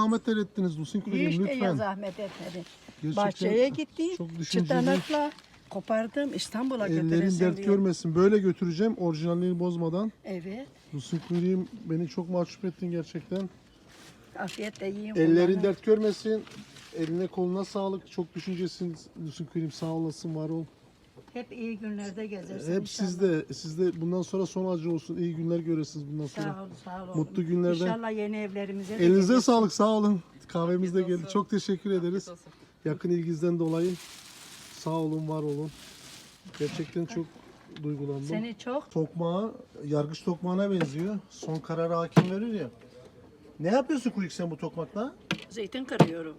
zahmetler ettiniz Lusin Kuyruğum Hiç de ya lütfen. zahmet etmedi. Gerçekten Bahçeye gittim. çok düşünceli. Çıtanakla kopardım. İstanbul'a Ellerin götüresim dert diyor. görmesin. Böyle götüreceğim orijinalliğini bozmadan. Evet. Lusin Kuyruğum beni çok mahcup ettin gerçekten. Afiyetle yiyin. Ellerin bunları. dert görmesin. Eline koluna sağlık. Çok düşüncesin Lusin Kuyruğum sağ olasın var ol. Hep iyi günlerde gezersin Hep inşallah. sizde, sizde bundan sonra son acı olsun. İyi günler göresiniz bundan sonra. Sağ ol, sağ ol. Mutlu oğlum. günlerden. İnşallah yeni evlerimize de Elinize gelirsin. sağlık, sağ olun. Kahvemiz de geldi. Çok teşekkür ederiz. Yakın ilginizden dolayı. Sağ olun, var olun. Gerçekten çok duygulandım. Seni çok Tokmağı, yargıç tokmağına benziyor. Son kararı hakim verir ya. Ne yapıyorsun Kuyuk sen bu tokmakla? zeytin kırıyorum.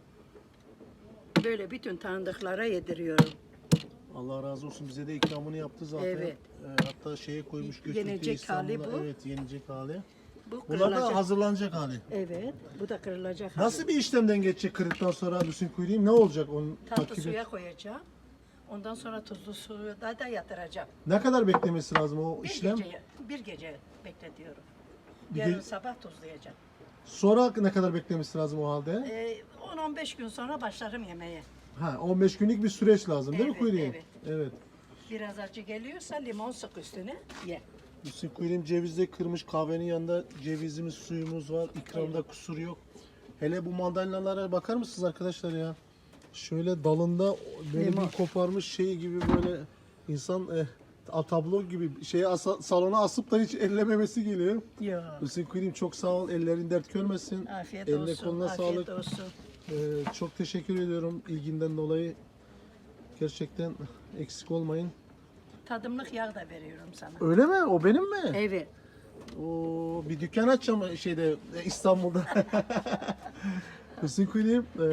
Böyle bütün tanıdıklara yediriyorum. Allah razı olsun bize de ikramını yaptı zaten. Evet. Ee, hatta şeye koymuş götürdü Yenecek hali İstanbul'a. bu. Evet yenecek hali. Bu Bunlar da kırılacak. hazırlanacak hali. Evet, bu da kırılacak. Nasıl bir işlemden geçecek kırıktan sonra Hüsnü Kuyruğum? Ne olacak onun Tatlı takibi? suya koyacağım. Ondan sonra tuzlu suya da, da yatıracağım. Ne kadar beklemesi lazım o Bir işlem? gece, bir gece bekletiyorum. Bir Yarın ge- sabah tuzlayacağım. Sonra ne kadar beklemesi lazım o halde? Ee, 10-15 gün sonra başlarım yemeğe. Ha 15 günlük bir süreç lazım değil mi Evet, Kuyruğum? evet. Evet. Biraz acı geliyorsa limon sık üstüne ye. Hüsnü Kuyruğum cevizde kırmış kahvenin yanında cevizimiz suyumuz var. İkramda kusur yok. Hele bu mandalinalara bakar mısınız arkadaşlar ya? Şöyle dalında böyle bir koparmış şey gibi böyle insan e, a- tablo gibi şeye asa- salona asıp da hiç ellememesi geliyor. Ya. Hüsnü Kuyruğum çok sağ ol. Ellerin dert görmesin. Afiyet Eline olsun. koluna afiyet sağlık. olsun. Ee, çok teşekkür ediyorum ilginden dolayı. Gerçekten eksik olmayın. Tadımlık yağ da veriyorum sana. Öyle mi? O benim mi? Evet. Oo, bir dükkan açacağım şeyde e, İstanbul'da. Hüsnü Kuyruğum, e,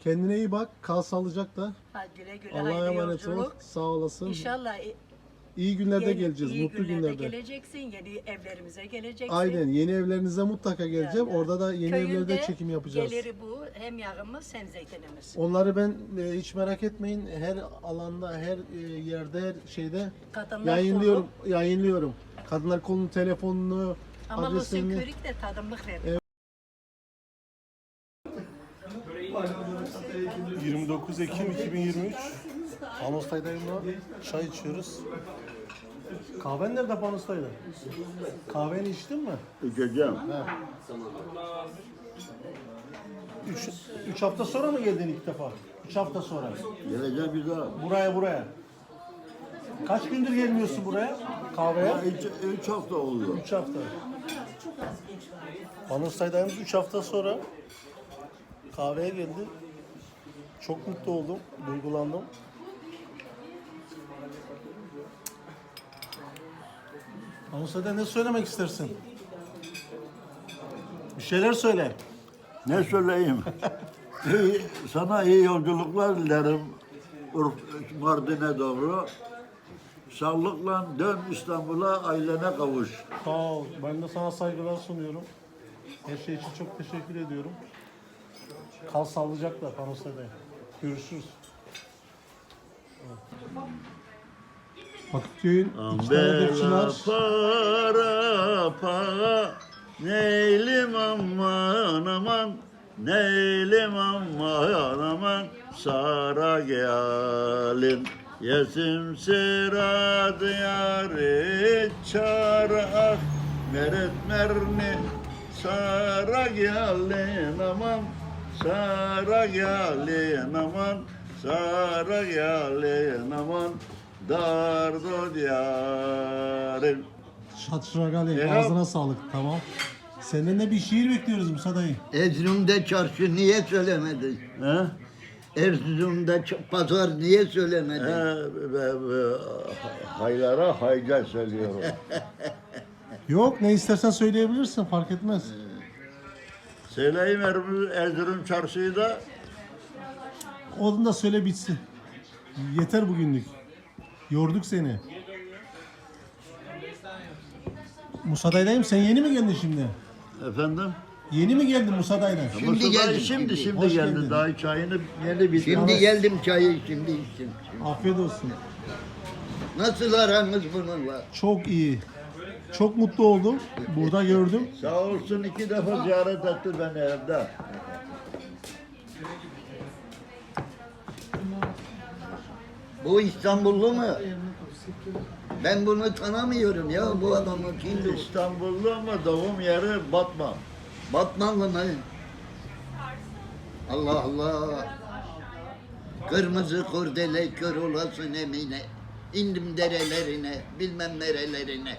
kendine iyi bak. Kal sağlıcakla. Hadi güle güle. Allah'a hayırlı emanet ol. yolculuk. Sağ olasın. İnşallah İyi günlerde yeni- geleceğiz. iyi mutlu günlerde günlerde. geleceksin. Yeni evlerimize geleceksin. Aynen. Yeni evlerinize mutlaka geleceğim. Ya, ya. Orada da yeni Köyünde evlerde çekim yapacağız. Geliri bu. Hem yağımız hem zeytinimiz. Onları ben e, hiç merak etmeyin. Her alanda, her e, yerde, her şeyde Kadınlar yayınlıyorum. kolu. Yayınlıyorum. Kadınlar kolunun telefonunu, Ama Lusin adreslerini. Körik de tadımlık verir. Evet. 29 Ekim 2023 Panostay'dayımla çay içiyoruz. Kahven nerede Panostay'da? Kahveni içtin mi? İçeceğim. 3 3 hafta sonra mı geldin ilk defa? 3 hafta sonra. Geleceğim bir daha. Buraya buraya. Kaç gündür gelmiyorsun buraya? Kahveye? Ya üç, üç hafta oldu. 3 hafta. Panostay'dayımız 3 hafta sonra kahveye geldi. Çok mutlu oldum, duygulandım. Panostay'da ne söylemek istersin? Bir şeyler söyle. Ne söyleyeyim? iyi, sana iyi yolculuklar dilerim. Mardin'e doğru. Sağlıkla dön İstanbul'a ailene kavuş. Sağ ol. Ben de sana saygılar sunuyorum. Her şey için çok teşekkür ediyorum. Kal sağlıcakla Panostay'da. Görüşürüz. Bakırköy'ün iki tane de çınar. para para. Neylim aman aman Neylim aman aman. Sara gelin Yesim sıra diyarı çara Meret merni Sara gelin aman Sara gelin aman. Sara gelin aman Dardo diyarın Şatragali Ya. ağzına sağlık tamam. Senden de bir şiir bekliyoruz Musa dayı. Erzurum'da çarşı niye söylemedin? He? Erzurum'da ç- pazar niye söylemedin? He, be, be, haylara hayca söylüyorum. Yok ne istersen söyleyebilirsin fark etmez. Söyleyeyim Erzurum, Erzurum çarşıyı da Onu da söyle bitsin. Yeter bugünlük. Yorduk seni. Musa dayıdayım sen yeni mi geldin şimdi? efendim. Yeni mi geldin Musa dayıdan? Şimdi Mustafa geldim, Şimdi şimdi. şimdi Hoş geldi. geldin. Daha çayını yeni bitirdi. Şimdi geldim çayı şimdi içtim. Afiyet olsun. Nasıl aranız bununla? Çok iyi. Çok mutlu oldum. Burada gördüm. Sağ olsun iki defa ziyaret etti beni evde. Bu İstanbullu mu? Ben bunu tanımıyorum ya bu adamı kimdir? İstanbullu ama doğum yeri Batman. Batmanlı mı? Allah Allah. Kırmızı kurdele kör olasın emine. İndim derelerine, bilmem nerelerine.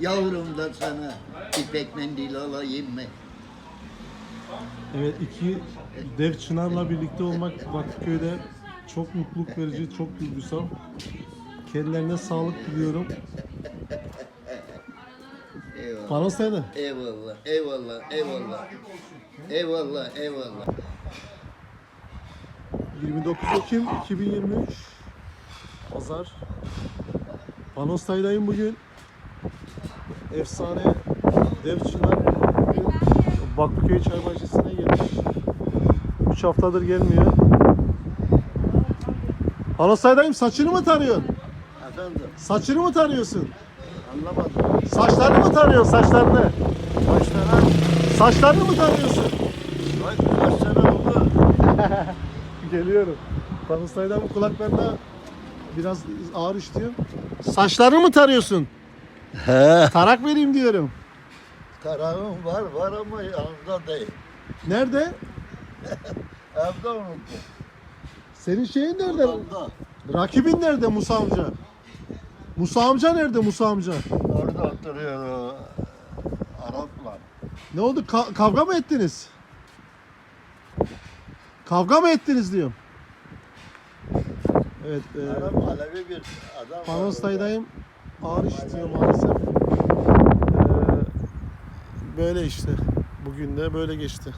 Yavrum da sana ipek mendil alayım mı? Evet iki dev çınarla birlikte olmak Bakırköy'de çok mutluluk verici, çok duygusal. Kendilerine sağlık diliyorum. Eyvallah. Panos nerede? Eyvallah, eyvallah, eyvallah. Eyvallah, eyvallah. 29 Ekim 2023 Pazar Panos'taydayım bugün Efsane Dev Çınar bugün Bakırköy Çay Bahçesi'ne gelmiş 3 haftadır gelmiyor Panos'taydayım saçını mı tarıyorsun? Efendim Saçını mı tarıyorsun? anlamadım. Saçlarını mı tarıyorsun saçlarını? Başlara Saçlarını mı tarıyorsun? kaç, kaç sene oldu? Geliyorum. Panos'taydan bu kulaklarında biraz ağır işliyor. Saçlarını mı tarıyorsun? He. Tarak vereyim diyorum. Tarağım var var ama yanımda değil. Nerede? Evde unuttum. Senin şeyin nerede? Odamda. Rakibin nerede Musa amca? Musa amca nerede Musa amca? Orada oturuyor o Araplar. Ne oldu? Ka- kavga mı ettiniz? Kavga mı ettiniz diyorum. Evet. E, Arap Alevi bir adam var Panos'taydayım. Ağır işitiyor maalesef. Ee, böyle işte. Bugün de böyle geçti.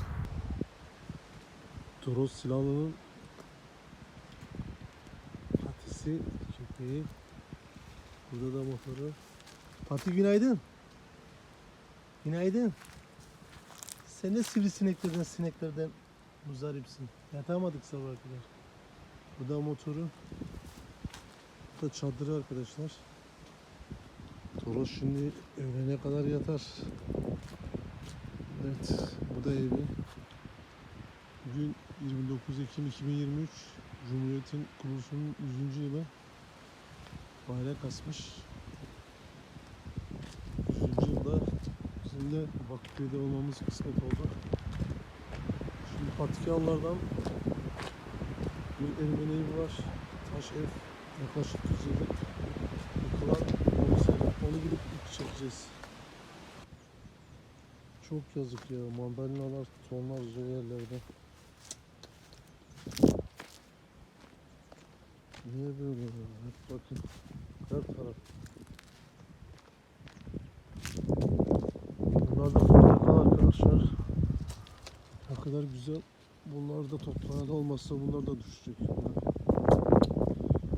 Toros Silahlı'nın patisi, köpeği. Burada da motoru. Pati günaydın. Günaydın. Sen de sivrisineklerden, sineklerden muzdaripsin. Yatamadık sabah kadar. Bu da motoru. Bu da çadırı arkadaşlar. Toros şimdi öğlene kadar yatar. Evet, bu da evi. Bugün 29 Ekim 2023. Cumhuriyet'in kuruluşunun 100. yılı. Bayrak asmış. 100. yılda bizim de Bakırköy'de olmamız kısmet oldu. Şimdi Patikyanlardan bir Ermeni evi var. Taş ev. Yaklaşık 100 yıllık yıkılan. Onu gidip ilk çekeceğiz. Çok yazık ya. Mandalinalar tonlarca yerlerde. Niye böyle bakın. Her taraf. Bunlar da portakal arkadaşlar. Ne kadar güzel. Bunlar da toprağında olmazsa bunlar da düşecek.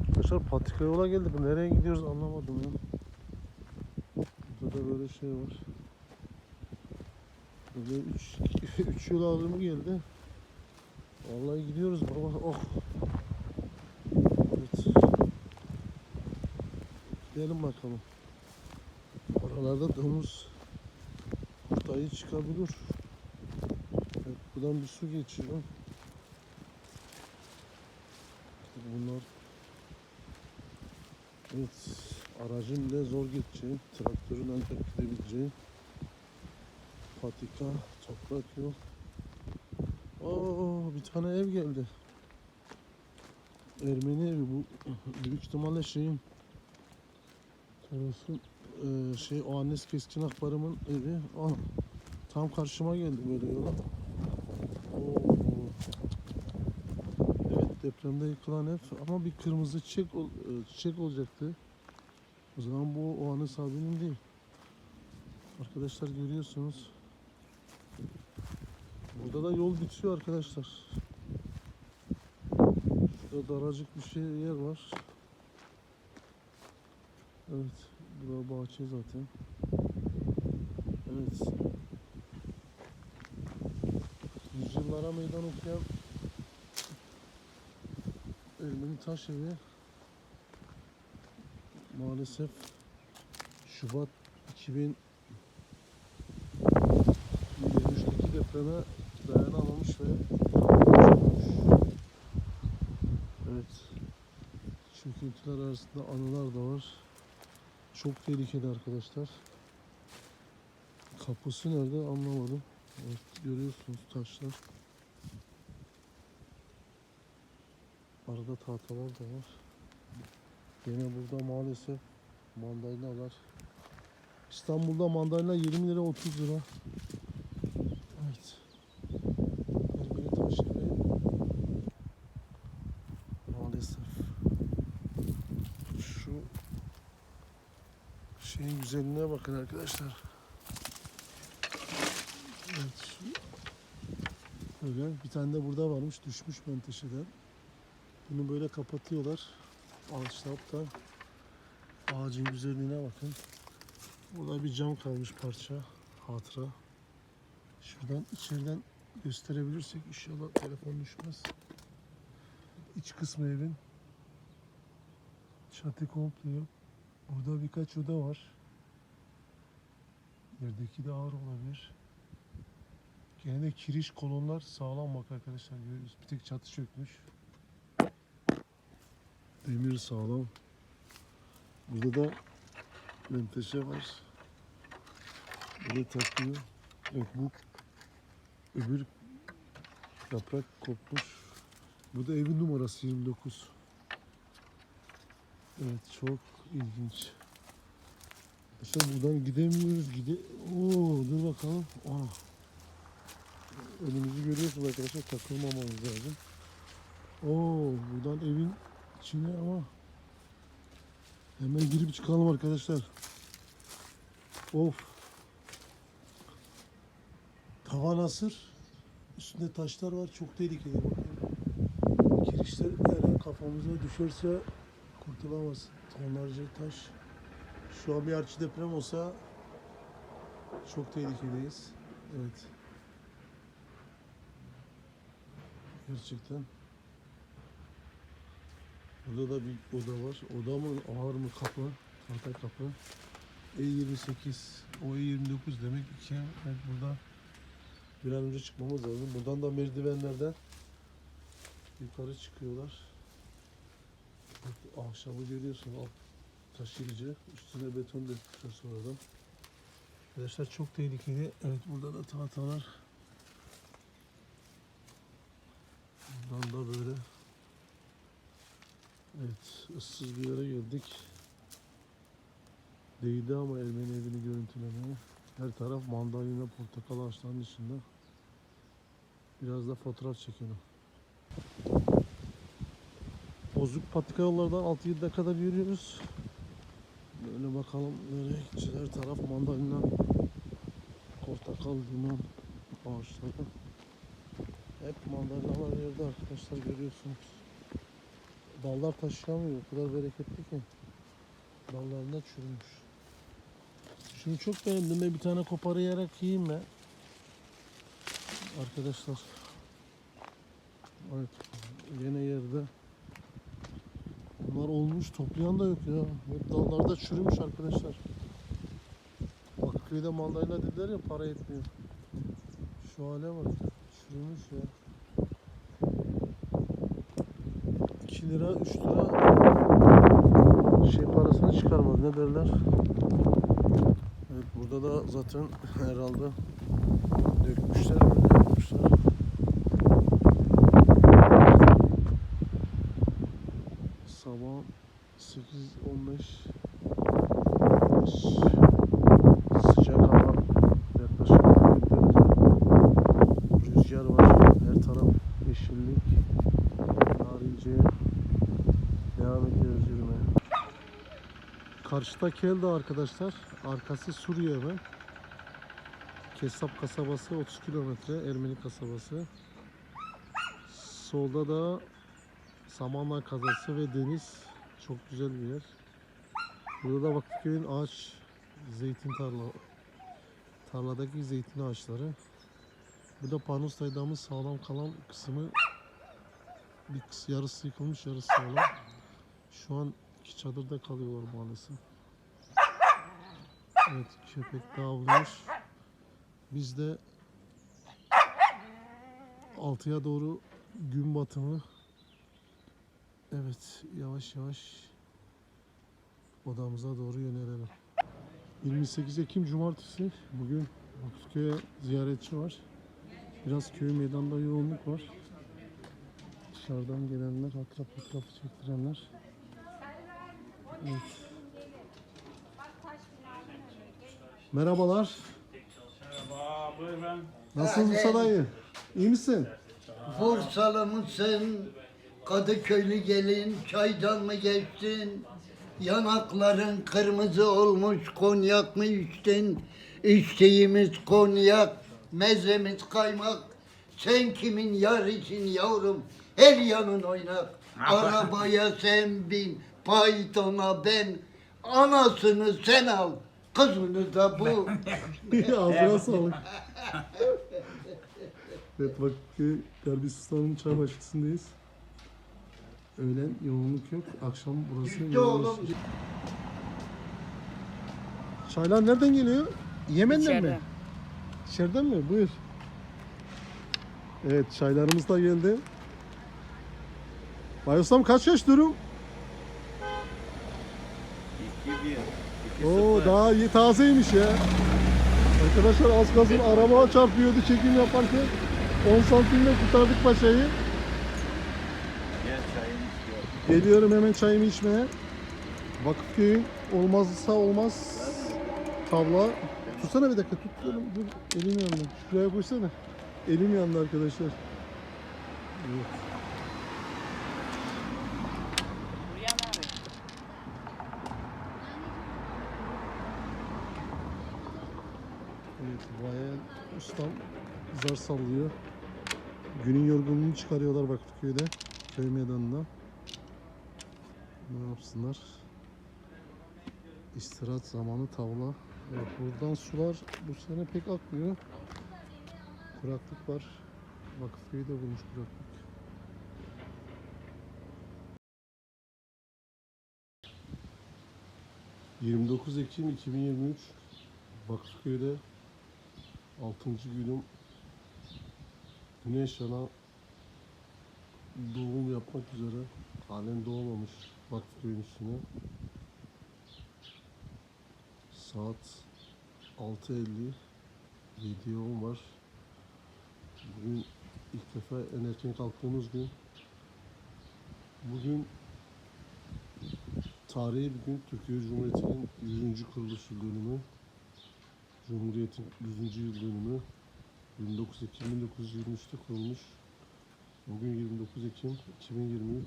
Arkadaşlar patika yola geldik. Nereye gidiyoruz anlamadım ya. Burada da böyle şey var. Böyle 3 3 yıl ağrımı geldi. Vallahi gidiyoruz baba. Oh. Evet. Gidelim bakalım. Oralarda domuz dayı çıkabilir. Evet, buradan bir su geçiyor. Bunlar Evet, aracın bile zor geçeceği, traktörün ancak gidebileceği patika, toprak yol. Oo, bir tane ev geldi. Ermeni evi bu. Büyük ihtimalle şeyin Toros'un eee, şey o annesi keskin akbarımın evi. Aa, tam karşıma geldi böyle yola. Evet depremde yıkılan ev ama bir kırmızı çiçek, ol- e, çiçek olacaktı. O zaman bu o anı sahibinin değil. Arkadaşlar görüyorsunuz. Burada da yol bitiyor arkadaşlar. Şurada daracık bir şey yer var. Evet, bura bahçe zaten. Evet. Yüzyıllara meydan okuyan Ermeni taş evi maalesef Şubat 2023'teki depreme dayanamamış ve Evet. Çöküntüler arasında anılar da var. Çok tehlikeli arkadaşlar. Kapısı nerede anlamadım. Evet, görüyorsunuz taşlar. Arada tahtalar da var. Yine burada maalesef mandalinalar. İstanbul'da mandalina 20 lira 30 lira. Evet. Ermeni taşları maalesef şu şeyin güzelliğine bakın arkadaşlar. Evet böyle bir tane de burada varmış düşmüş menteşeden. Bunu böyle kapatıyorlar. Ahşaptan ağacın güzelliğine bakın. Burada bir cam kalmış parça hatıra. Şuradan içeriden gösterebilirsek inşallah telefon düşmez. İç kısmı evin. Çatı komple yok. Burada birkaç oda var. Yerdeki de ağır olabilir. Gene de kiriş kolonlar sağlam bak arkadaşlar görüyoruz. Bir tek çatı çökmüş. Demir sağlam. Burada da menteşe var. Burada takıyor. Evet bu öbür yaprak kopmuş. Bu da evin numarası 29. Evet çok ilginç. İşte buradan gidemiyoruz. Gide Oo dur bakalım. Aa. Önümüzü görüyorsunuz arkadaşlar takılmamamız lazım. Oo buradan evin içine ama hemen girip çıkalım arkadaşlar. Of. Tavan asır. Üstünde taşlar var. Çok tehlikeli bakın. An kafamıza düşerse kurtulamaz. Tonlarca taş. Şu an bir arçı deprem olsa çok tehlikeliyiz. Evet. Gerçekten. Burada da bir oda var. Oda mı ağır mı kapı? Tahta kapı. E28. O E29 demek ki evet, burada bir an önce çıkmamız lazım. Buradan da merdivenlerden yukarı çıkıyorlar. Ahşabı görüyorsun. Alt taşıyıcı. Üstüne beton dökmüşler sonradan. Arkadaşlar çok tehlikeli. Evet burada da tahtalar. Buradan da böyle Evet, ıssız bir yere geldik. Değdi ama Ermeni evini görüntülemeye. Her taraf mandalina, portakal ağaçlarının içinde. Biraz da fotoğraf çekelim. Bozuk patika yollardan 6-7 kadar yürüyoruz. Böyle bakalım nereye gideceğiz. Her taraf mandalina, portakal, limon ağaçları. Hep mandalinalar yerde arkadaşlar görüyorsunuz. Dallar taşıyamıyor. O kadar bereketli ki. Dallarında çürümüş. Şunu çok beğendim. Ben bir tane koparayarak yiyeyim ben. Arkadaşlar. Evet. Yine yerde. Bunlar olmuş. Toplayan da yok ya. Hep dallarda çürümüş arkadaşlar. Bakırköy'de mandalina dediler ya para etmiyor. Şu hale bak. Çürümüş ya. 2 lira 3 lira şey parasını çıkarmaz ne derler. Evet burada da zaten herhalde dökmüşler yapmışlar. Sabah 8.15 sıcak hava yaklaşık 40 derece rüzgar var her taraf yeşillik Narince'ye devam ediyoruz yürümeye. Karşıda Kelda arkadaşlar. Arkası Suriye hemen. Kesap kasabası 30 kilometre Ermeni kasabası. Solda da Samanlar kazası ve deniz. Çok güzel bir yer. Burada da Vakıfköy'ün ağaç zeytin tarla tarladaki zeytin ağaçları. Bu da Panos Daydam'ın sağlam kalan kısmı bir kıs yarısı yıkılmış yarısı sağlam. Şu an iki çadırda kalıyorlar maalesef. Evet köpek dağılmış. Biz de altıya doğru gün batımı Evet yavaş yavaş odamıza doğru yönelelim. 28 Ekim Cumartesi. Bugün Vakıfköy'e ziyaretçi var. Biraz köy meydanda yoğunluk var. Dışarıdan gelenler, akrap fotoğrafı çektirenler. Evet. Merhabalar. Merhaba, buyurun. Nasılsın Musa dayı? İyi misin? Bursalı mısın? Kadıköylü gelin çaydan mı geçtin? Yanakların kırmızı olmuş konyak mı içtin? İçtiğimiz konyak, mezemiz kaymak. Sen kimin yar için yavrum? Her yanın oynak. Arabaya sen bin, paytona ben. Anasını sen al, kızını da bu. Ağzına sağlık. evet Vakıfköy Derbi Sultan'ın çay başkasındayız. Öğlen yoğunluk yok. Akşam burası İşte yoğun. oğlum. Çaylar nereden geliyor? Yemen'den mi? İçeriden. İçeriden mi? Buyur. Evet çaylarımız da geldi. Bayosam kaç yaş durum? 2-1. Oo daha iyi tazeymiş ya. Arkadaşlar az kalsın araba çarpıyordu çekim yaparken. 10 santimle kurtardık paşayı. Geliyorum hemen çayımı içmeye. Vakıfköy'ün olmazsa olmaz tavla. Tutsana bir dakika tut. Dur. Elim yandı. Şuraya koysana. Elim yandı arkadaşlar. Evet. Evet, Vaya ustam zar sallıyor. Günün yorgunluğunu çıkarıyorlar Vakıfköy'de. Köy meydanında. Ne yapsınlar? İstirahat zamanı tavla. Evet, buradan sular bu sene pek akmıyor. Kuraklık var. Vakıfköy'ü de bulmuş kuraklık. ...29 Ekim 2023... ...Vakıfköy'de... ...6. günüm... ...güneş yana... ...doğum yapmak üzere... ...halen doğmamış Vakıfköy'ün üstüne... ...saat... ...6.50... ...7 yoğun var... ...bugün... ...ilk defa en erken kalktığımız gün... ...bugün... Tarihi bir gün Türkiye Cumhuriyeti'nin 100. kuruluş yıl dönümü. Cumhuriyet'in 100. yıl dönümü 29 Ekim 1923'te kurulmuş. Bugün 29 Ekim 2023.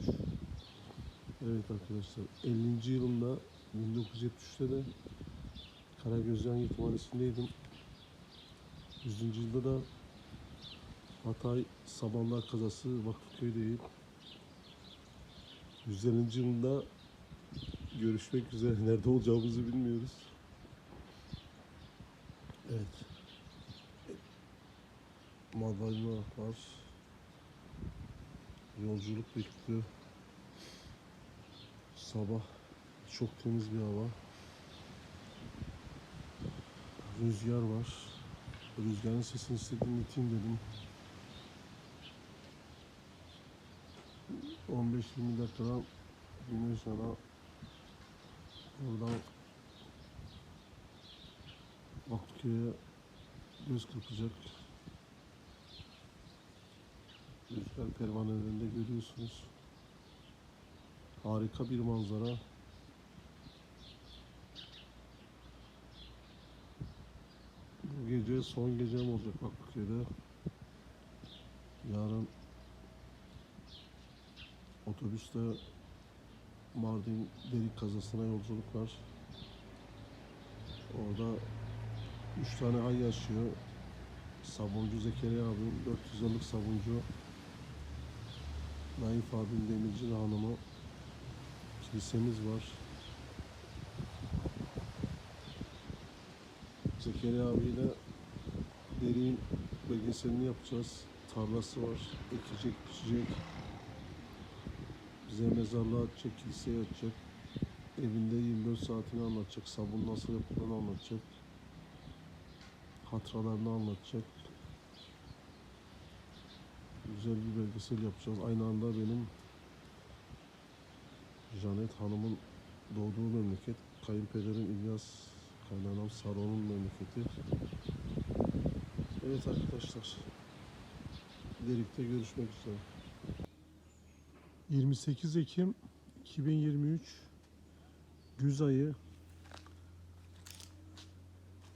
Evet arkadaşlar 50. yılında 1973'te de Karagözcan Yetimhanesi'ndeydim. 100. yılda da Hatay Sabanlar kazası Vakıfköy'deyim. 150. yılında görüşmek üzere. Nerede olacağımızı bilmiyoruz. Evet. Madalina var. Yolculuk bekliyor. Sabah çok temiz bir hava. Rüzgar var. Rüzgarın sesini istedim, iteyim dedim. 15-20 dakikadan güneş ana Buradan Vakfıköy'e göz kırpacak. Rüzgar pervanelerinde görüyorsunuz. Harika bir manzara. Bu gece son gecem olacak Vakfıköy'de. Yarın otobüste Mardin delik kazasına yolculuk var. Orada üç tane ay yaşıyor. Sabuncu Zekeriya abim, 400 yıllık sabuncu. Naif abim Demirci hanımı. Kilisemiz var. Zekeriya abiyle derin belgeselini yapacağız. Tarlası var. Ekecek, biçecek. Bize mezarlığı açacak, kiliseye açacak. Evinde 24 saatini anlatacak. Sabun nasıl yapıldığını anlatacak. Hatıralarını anlatacak. Güzel bir belgesel yapacağız. Aynı anda benim Janet Hanım'ın doğduğu memleket kayınpederim İlyas, kaynanam Saro'nun memleketi. Evet arkadaşlar. Delikte görüşmek üzere. 28 Ekim 2023 Güz ayı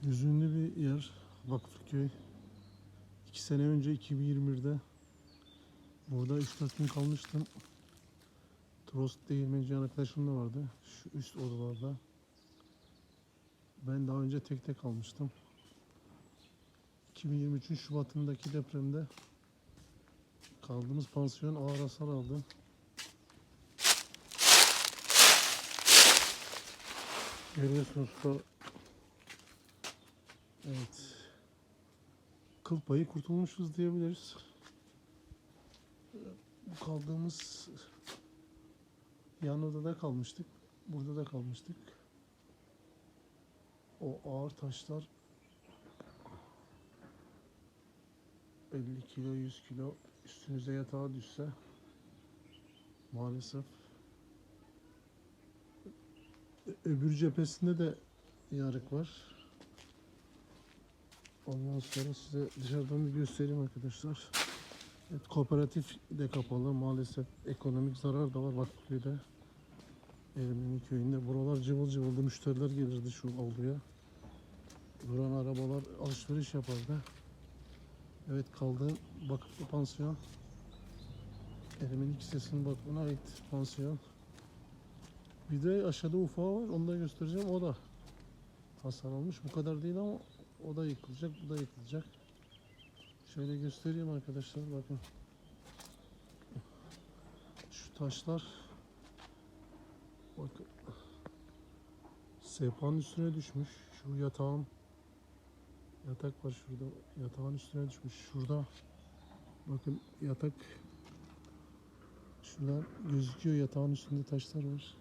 Hüzünlü bir yer Vakıfköy. İki sene önce 2021'de burada 3-4 gün kalmıştım. Trost değirmenci arkadaşım da vardı. Şu üst odalarda. Ben daha önce tek tek kalmıştım. 2023'ün Şubat'ındaki depremde kaldığımız pansiyon ağır hasar aldı. Görüyorsunuz da Evet. Kıl payı kurtulmuşuz diyebiliriz. Bu kaldığımız yan odada kalmıştık. Burada da kalmıştık. O ağır taşlar 50 kilo 100 kilo üstünüze yatağa düşse maalesef öbür cephesinde de yarık var. Ondan sonra size dışarıdan bir göstereyim arkadaşlar. Evet, kooperatif de kapalı. Maalesef ekonomik zarar da var Vakıfköy'de. Ermeni köyünde. Buralar cıvıl cıvıldı. Müşteriler gelirdi şu avluya. Duran arabalar alışveriş yapardı. Evet kaldığım vakıflı pansiyon. Ermeni Kilisesi'nin vakfına ait pansiyon. Bir de aşağıda ufağı var. Onu da göstereceğim. O da hasar almış. Bu kadar değil ama o da yıkılacak. Bu da yıkılacak. Şöyle göstereyim arkadaşlar. Bakın. Şu taşlar bakın sehpanın üstüne düşmüş. Şu yatağın yatak var şurada. Yatağın üstüne düşmüş. Şurada bakın yatak şuradan gözüküyor. Yatağın üstünde taşlar var.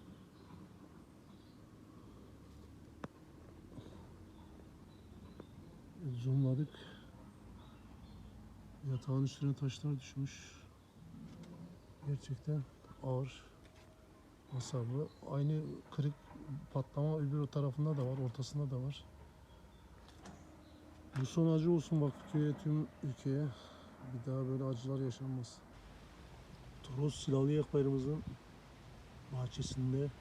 Zoomladık. Yatağın üstüne taşlar düşmüş. Gerçekten ağır hasarlı. Aynı kırık patlama öbür tarafında da var, ortasında da var. Bu son acı olsun Vakıfköy'e, tüm ülkeye. Bir daha böyle acılar yaşanmaz. Toros Silahlı Yakbayırımızın bahçesinde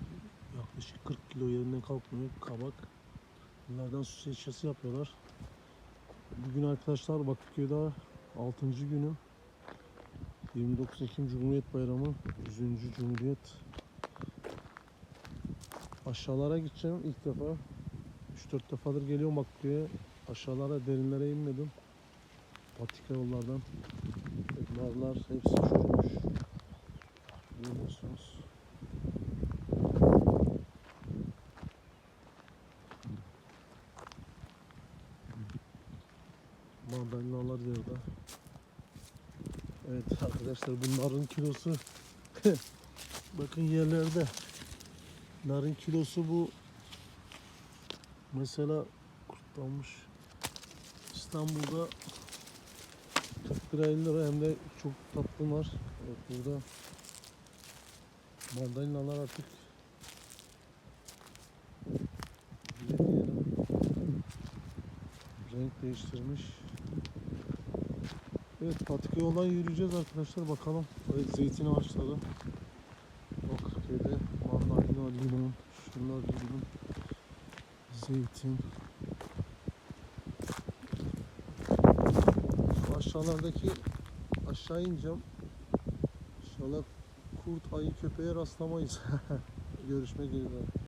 yaklaşık 40 kilo yerinden kalkmıyor kabak. Bunlardan su seçesi yapıyorlar. Bugün arkadaşlar Vakıfköy'de 6. günüm. 29 Ekim Cumhuriyet Bayramı, 100. Cumhuriyet. Aşağılara gideceğim ilk defa. 3-4 defadır geliyorum Vakıfköy'e. Aşağılara, derinlere inmedim. Patika yollardan. Narlar hepsi çürümüş. Görüyorsunuz. Mandalinalar yerde. Evet arkadaşlar bunların kilosu bakın yerlerde narın kilosu bu mesela kurtlanmış İstanbul'da 40 lira 50 lira hem de çok tatlı nar. Evet, burada mandalinalar artık renk değiştirmiş. Evet patika yoldan yürüyeceğiz arkadaşlar bakalım. Evet zeytin ağaçları. Limon, şunlar limon, zeytin. Şu aşağılardaki aşağı ineceğim. İnşallah kurt, ayı, köpeğe rastlamayız. Görüşmek üzere.